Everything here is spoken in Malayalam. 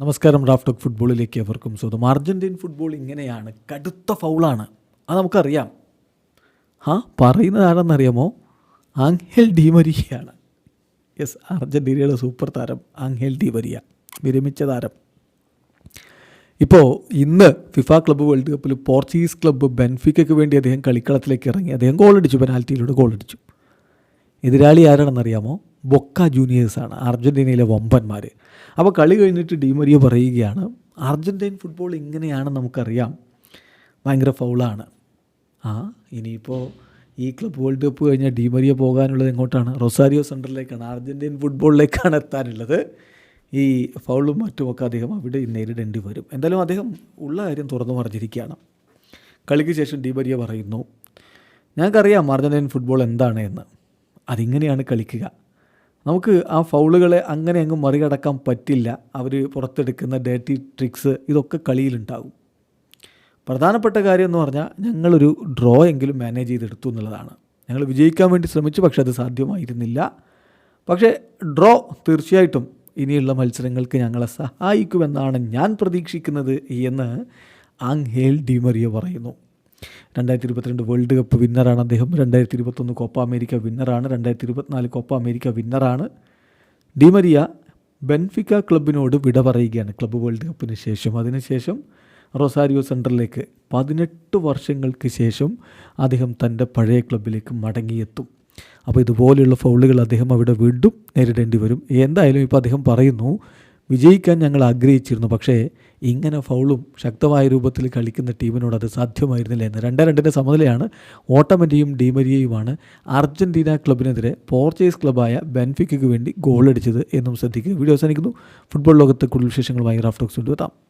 നമസ്കാരം റാഫ് ടോക്ക് ഫുട്ബോളിലേക്ക് അവർക്കും സ്വന്തം അർജന്റീൻ ഫുട്ബോൾ ഇങ്ങനെയാണ് കടുത്ത ഫൗളാണ്. അത് നമുക്കറിയാം. ആ പറയുന്നത് ആരെന്നറിയാമോ ആങ്ഹേൽ ഡിമരിയാണ് യെസ് അർജന്റീനയുടെ സൂപ്പർ താരം ആങ്ഹേൽ ഡിമരിയ വിരമിച്ച താരം. ഇപ്പോൾ ഇന്ന് ഫിഫ ക്ലബ്ബ് വേൾഡ് കപ്പിൽ പോർച്ചുഗീസ് ക്ലബ്ബ് ബെൻഫിക്കയ്ക്ക് വേണ്ടി അദ്ദേഹം കളിക്കളത്തിലേക്ക് ഇറങ്ങി. അദ്ദേഹം ഗോളടിച്ചു പെനാൽറ്റിയിലൂടെ ഗോളടിച്ചു. എതിരാളി ആരാണെന്നറിയാമോ? ബൊക്ക ജൂനിയേഴ്സാണ് അർജന്റീനയിലെ വമ്പന്മാർ അപ്പോൾ കളി കഴിഞ്ഞിട്ട് ഡിമരിയ പറയുകയാണ് അർജന്റൈൻ ഫുട്ബോൾ ഇങ്ങനെയാണ് നമുക്കറിയാം. ഭയങ്കര ഫൗളാണ് ആ ഇനിയിപ്പോൾ ഈ ക്ലബ് വേൾഡ് കപ്പ് കഴിഞ്ഞാൽ ഡിമരിയ പോകാനുള്ളത് എങ്ങോട്ടാണ്? റൊസാരിയോ സെന്ററിലേക്കാണ് അർജന്റീൻ ഫുട്ബോളിലേക്കാണ് എത്താനുള്ളത്. ഈ ഫൗളും മറ്റുമൊക്കെ അദ്ദേഹം അവിടെ നേരിടേണ്ടി വരും. എന്തായാലും അദ്ദേഹം ഉള്ള കാര്യം തുറന്നു പറഞ്ഞിരിക്കുകയാണ്. കളിക്ക് ശേഷം ഡിമരിയ പറയുന്നു ഞങ്ങൾക്കറിയാം അർജന്റീൻ ഫുട്ബോൾ എന്താണ് എന്ന്. അതിങ്ങനെയാണ് കളിക്കുക. നമുക്ക് ആ ഫൗളുകളെ അങ്ങനെ അങ്ങ് മറികടക്കാൻ പറ്റില്ല. അവർ പുറത്തെടുക്കുന്ന ഡേറ്റി ട്രിക്സ് ഇതൊക്കെ കളിയിലുണ്ടാകും പ്രധാനപ്പെട്ട കാര്യം എന്ന് പറഞ്ഞാൽ ഞങ്ങളൊരു ഡ്രോ എങ്കിലും മാനേജ് ചെയ്തെടുത്തു എന്നുള്ളതാണ്. ഞങ്ങൾ വിജയിക്കാൻ വേണ്ടി ശ്രമിച്ചു പക്ഷെ അത് സാധ്യമായിരുന്നില്ല. പക്ഷേ ഡ്രോ തീർച്ചയായിട്ടും ഇനിയുള്ള മത്സരങ്ങൾക്ക് ഞങ്ങളെ സഹായിക്കുമെന്നാണ് ഞാൻ പ്രതീക്ഷിക്കുന്നത് എന്ന് ആങ് ഹേൽ ഡിമറിയ പറയുന്നു. രണ്ടായിരത്തി ഇരുപത്തിരണ്ട് വേൾഡ് കപ്പ് വിന്നറാണ് അദ്ദേഹം. രണ്ടായിരത്തി ഇരുപത്തൊന്ന് കോപ്പ അമേരിക്ക വിന്നറാണ് രണ്ടായിരത്തി ഇരുപത്തിനാല് കോപ്പ അമേരിക്ക വിന്നറാണ് ഡിമരിയ ബെൻഫിക്ക ക്ലബിനോട് വിട പറയുകയാണ് ക്ലബ്ബ് വേൾഡ് കപ്പിന് ശേഷം. അതിനുശേഷം റൊസാരിയോ സെന്ററിലേക്ക് പതിനെട്ട് വർഷങ്ങൾക്ക് ശേഷം അദ്ദേഹം തന്റെ പഴയ ക്ലബിലേക്ക് മടങ്ങിയെത്തും. അപ്പോൾ ഇതുപോലെയുള്ള ഫൗളുകൾ അദ്ദേഹം അവിടെ വീണ്ടും നേരിടേണ്ടി വരും. എന്തായാലും ഇപ്പോൾ അദ്ദേഹം പറയുന്നു വിജയിക്കാൻ ഞങ്ങൾ ആഗ്രഹിച്ചിരുന്നു പക്ഷേ ഇങ്ങനെ ഫൗളും ശക്തമായ രൂപത്തിൽ കളിക്കുന്ന ടീമിനോട് അത് സാധ്യമായിരുന്നില്ല എന്ന്. രണ്ട് രണ്ടിന്റെ സമനിലയാണ് ഓട്ടമന്റെയും ഡീമരിയയുമാണ് അർജന്റീന ക്ലബിനെതിരെ പോർച്ചുഗീസ് ക്ലബായ ബെൻഫിക്കയ്ക്ക് വേണ്ടി ഗോളടിച്ചത് എന്നും ശ്രദ്ധിക്കുക. വീഡിയോ അവസാനിക്കുന്നു. ഫുട്ബോൾ ലോകത്ത് കൂടുതൽ വിശേഷങ്ങളുമായി റാഫ്റ്റോക്സ് കൊണ്ടുവെത്താം